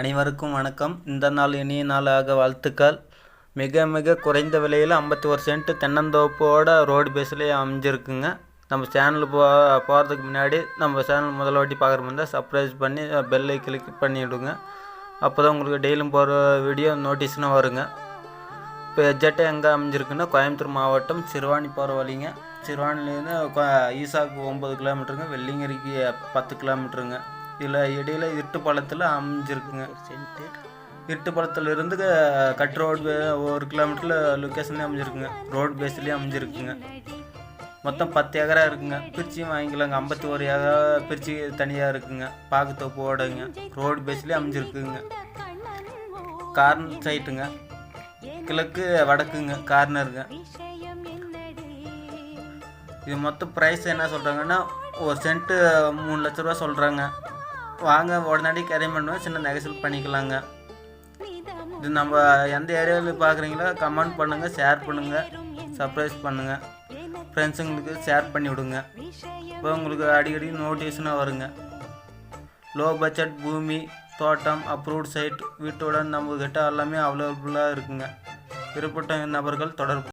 அனைவருக்கும் வணக்கம். இந்த நாள் இனிய நாளாக வாழ்த்துக்கள். மிக மிக குறைந்த விலையில் ஐம்பத்தி ஒரு சென்ட் தென்னந்தோப்போட ரோடு பேஸ்லேயே அமைஞ்சிருக்குங்க. நம்ம சேனல் போ போகிறதுக்கு முன்னாடி நம்ம சேனல் முதல் வாட்டி பார்க்குற மாதிரி சப்ஸ்கிரைப் பண்ணி பெல்லை கிளிக் பண்ணிவிடுங்க அப்போ தான் உங்களுக்கு டெய்லியும் போகிற வீடியோ நோட்டீஸ்னு வருங்க. இப்போ எஜெட்டை எங்கே அமைஞ்சிருக்குன்னா கோயம்புத்தூர் மாவட்டம் சிறுவாணி போகிற வழிங்க சிறுவாணிலேருந்து ஈசாக்கு ஒம்பது கிலோமீட்டருங்க வெள்ளிங்கிரிக்கு பத்து கிலோமீட்டருங்க இதில் இடையில இருட்டுப்பாலத்தில் அமைஞ்சிருக்குங்க. இருட்டுப்பாலத்தில் இருந்து க- கட் ரோடு ஒரு கிலோமீட்டரில் லொக்கேஷன்லேயே அமைஞ்சிருக்குங்க. ரோடு பேஸ்லேயே அமைஞ்சிருக்குங்க. மொத்தம் பத்து ஏக்கரா இருக்குங்க. பிரிச்சியும் வாங்கிக்கலாங்க. ஐம்பத்தி ஒரு ஏக்கரா பிரிச்சு தனியாக இருக்குங்க. பாக்குத்தோப்போடங்க ரோடு பேஸ்லேயே அமைஞ்சிருக்குங்க. கார்னர் சைட்டுங்க. கிழக்கு வடக்குங்க. கார்னருங்க. இது மொத்தம் ப்ரைஸ் என்ன சொல்கிறாங்கன்னா ஒரு சென்ட்டு மூணு லட்ச ரூபா சொல்கிறாங்க வாங்க உடனடி கரை பண்ணுவோம் சின்ன நெகசல் பண்ணிக்கலாங்க. இது நம்ம எந்த ஏரியாவில் பார்க்குறீங்களோ கமெண்ட் பண்ணுங்கள் ஷேர் பண்ணுங்கள் சர்ப்ரைஸ் பண்ணுங்கள் ஃப்ரெண்ட்ஸுங்களுக்கு ஷேர் பண்ணி விடுங்க. இப்போ உங்களுக்கு அடிக்கடி நோட்டீஸ்னால் வருங்க. லோ பட்ஜெட் பூமி தோட்டம் அப்ரூவ்ட் சைட் வீட்டுடன் நம்மக்கிட்ட எல்லாமே அவைலபிளாக இருக்குங்க. விருப்பட்ட நபர்கள் தொடர்பு